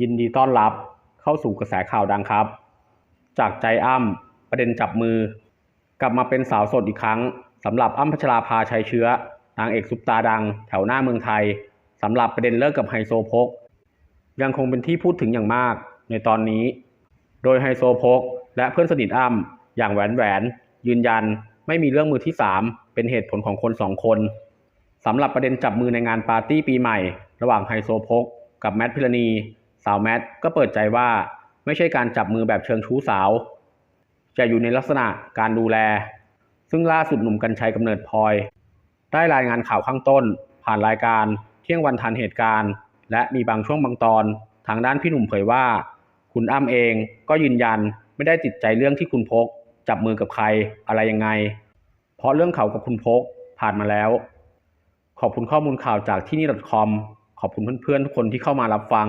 ยินดีต้อนรับเข้าสู่กระแสข่าวดังครับ จากใจอ้ำประเด็นจับมือ กลับมาเป็นสาวสดอีกครั้งสำหรับอ้ำพัชราภาชัยเชื้อนางเอกซุปตาดัง แถวหน้าเมืองไทยสำหรับประเด็นเลิกกับไฮโซโพกยังคงเป็นที่พูดถึงอย่างมากในตอนนี้ โดยไฮโซโพกและเพื่อนสนิทอ้ำอย่างแหวนแหวน ยืนยันไม่มีเรื่องมือที่สามเป็นเหตุผลของคนสองคนสำหรับประเด็นจับมือในงานปาร์ตี้ปีใหม่ ระหว่างไฮโซโพกกับแมทพิรณี สาวแมทก็เปิดใจว่าไม่ใช่การจับมือแบบเชิงชู้สาว จะอยู่ในลักษณะการดูแล ซึ่งล่าสุดหนุ่มกัญชัยกำเนิดพลอย ได้รายงานข่าวข้างต้น ผ่านรายการเที่ยงวันทันเหตุการณ์ และมีบางช่วงบางตอน ทางด้านพี่หนุ่มเผยว่า คุณอ้ำเองก็ยืนยันไม่ได้ติดใจเรื่องที่คุณพก จับมือกับใครอะไรยังไง เพราะเรื่องเขากับคุณพกผ่านมาแล้ว ขอบคุณข้อมูลข่าวจากที่นี่ .com ขอบคุณเพื่อนๆทุกคนที่เข้ามารับฟัง